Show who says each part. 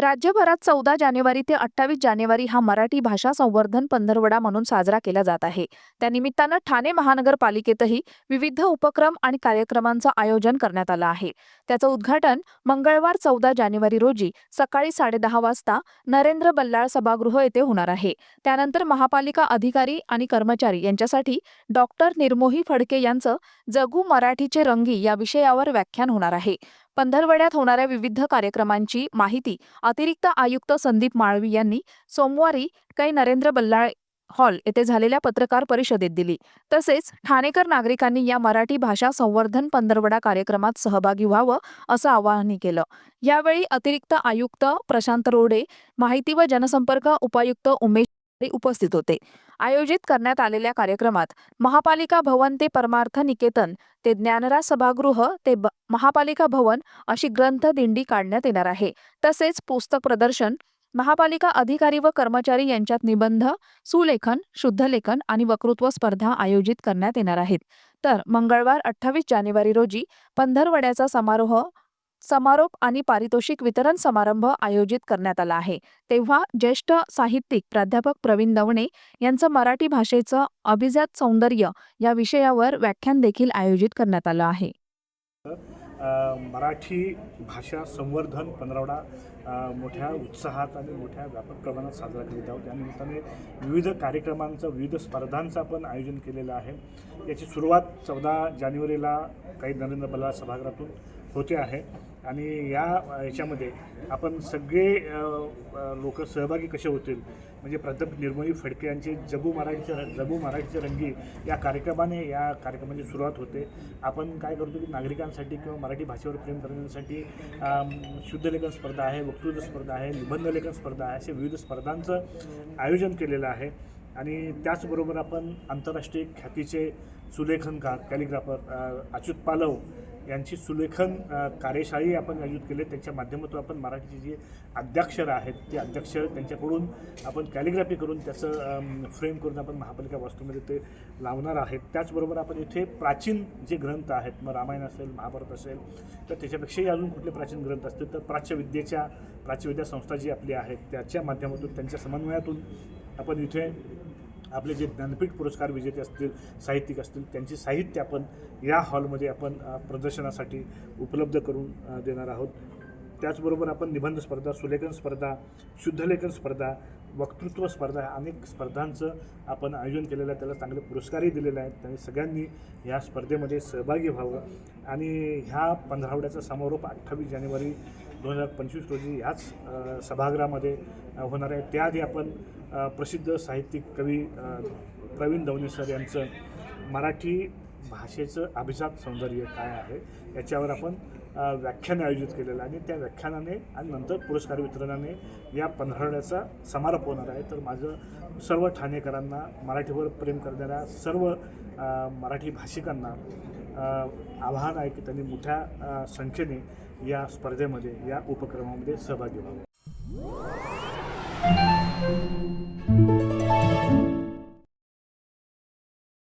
Speaker 1: राज्यभरात चौदा जानेवारी ते अठ्ठावीस जानेवारी हा मराठी भाषा संवर्धन पंधरवडा म्हणून साजरा केला जात आहे. त्यानिमित्तानं ठाणे महानगरपालिकेतही विविध उपक्रम आणि कार्यक्रमांचं आयोजन करण्यात आलं आहे. त्याचं उद्घाटन मंगळवार चौदा जानेवारी रोजी सकाळी साडेदहा वाजता नरेंद्र बल्लाळ सभागृह येथे होणार आहे. त्यानंतर महापालिका अधिकारी आणि कर्मचारी यांच्यासाठी डॉक्टर निर्मोही फडके यांचं जगू मराठीचे रंगी या विषयावर व्याख्यान होणार आहे. पंधरवड्यात होणाऱ्या विविध कार्यक्रमांची माहिती अतिरिक्त आयुक्त संदीप माळवी यांनी सोमवारी कै. नरेंद्र बल्लाळ हॉल येथे झालेल्या पत्रकार परिषदेत दिली. तसेच ठाणेकर नागरिकांनी या मराठी भाषा संवर्धन पंधरवडा कार्यक्रमात सहभागी व्हावं असं आवाहनही केलं. यावेळी अतिरिक्त आयुक्त प्रशांत रोडे माहिती व जनसंपर्क उपायुक्त उमेश उपस्थित होते. आयोजित करण्यात आलेल्या कार्यक्रमात महापालिका भवन ते परमार्थ निकेतन ते ज्ञानराज सभागृह ते ब- महापालिका भवन अशी ग्रंथ दिंडी काढण्यात येणार आहे. तसेच पुस्तक प्रदर्शन महापालिका अधिकारी व कर्मचारी यांच्यात निबंध सुलेखन शुद्धलेखन आणि वक्तृत्व स्पर्धा आयोजित करण्यात येणार आहेत. तर मंगळवार अठ्ठावीस जानेवारी रोजी पंधरवड्याचा समारोह समारोप आणि पारितोषिक वितरण समारंभ आयोजित करण्यात आला आहे. तेव्हा ज्येष्ठ साहित्यिक प्राध्यापक प्रवीण दवणे यांचं मराठी भाषेचं अभिजात सौंदर्य या विषयावर व्याख्यान देखील आयोजित करण्यात आलं आहे.
Speaker 2: मराठी भाषा संवर्धन पंधरवडा मोठ्या उत्साहात आणि मोठ्या व्यापक प्रमाणात साजरा करीत आहोत. त्यानिमित्ताने विविध कार्यक्रमांचं विविध स्पर्धांचं आपण आयोजन केलेलं आहे. याची सुरुवात चौदा जानेवारीला काही नरेंद्र बल्लाळ सभागृहातून होते आहे. आणि या याच्यामध्ये आपण सगळे लोक सहभागी कसे होतील? म्हणजे प्राध्यापक निर्मोही फडके यांचे जगू मराठीचे जगू मराठीचे रंगी या कार्यक्रमाने या कार्यक्रमाची सुरुवात होते. आपण काय करतो की नागरिकांसाठी किंवा मराठी भाषेवर प्रेम करण्यासाठी शुद्धलेखन स्पर्धा आहे वक्तृत्व स्पर्धा आहे निबंधलेखन स्पर्धा आहे असे विविध स्पर्धांचं आयोजन केलेलं आहे. आणि त्याचबरोबर आपण आंतरराष्ट्रीय ख्यातीचे सुलेखनकार कॅलिग्राफर अच्युत पालव यांची सुलेखन कार्यशाळी आपण आयोजित केले. त्यांच्या माध्यमातून आपण मराठीची जी अध्याक्षर आहेत ते अध्याक्षर त्यांच्याकडून आपण कॅलिग्राफी करून त्याचं फ्रेम करून आपण महापालिका वास्तूमध्ये ते लावणार आहेत. त्याचबरोबर आपण इथे प्राचीन जे ग्रंथ आहेत मग रामायण असेल महाभारत असेल तर त्याच्यापेक्षाही अजून कुठले प्राचीन ग्रंथ असतील तर प्राच्यविद्येच्या प्राच्यविद्या संस्था जी आपली आहेत त्याच्या माध्यमातून त्यांच्या समन्वयातून आपण इथे आपले जे ज्ञानपीठ पुरस्कार विजेते असतील साहित्यिक असतील त्यांची साहित्य आपण या हॉलमध्ये आपण प्रदर्शनासाठी उपलब्ध करून देणार आहोत. त्याचबरोबर आपण निबंध स्पर्धा सुलेखन स्पर्धा शुद्धलेखन स्पर्धा वक्तृत्व स्पर्धा अनेक स्पर्धांचं आपण आयोजन केलेलं आहे. त्याला चांगले पुरस्कारही दिलेले आहेत. आणि सगळ्यांनी ह्या स्पर्धेमध्ये सहभागी व्हावं. आणि ह्या पंधरावड्याचा समारोप अठ्ठावीस जानेवारी दोन हजार पंचवीस रोजी ह्याच सभागृहामध्ये होणार आहे. त्याआधी आपण प्रसिद्ध साहित्यिक कवी प्रवीण दवणे सर यांचं मराठी भाषेचं अभिजात सौंदर्य काय आहे याच्यावर आपण व्याख्यान आयोजित केलेलं आहे. आणि त्या व्याख्यानाने आणि नंतर पुरस्कार वितरणाने या पंधरवड्याचा समारोप होणार आहे. तर माझं सर्व ठाणेकरांना मराठीवर प्रेम करणाऱ्या सर्व मराठी भाषिकांना आवाहन आहे की त्यांनी मोठ्या संख्येने या स्पर्धेमध्ये या उपक्रमामध्ये सहभागी व्हावं.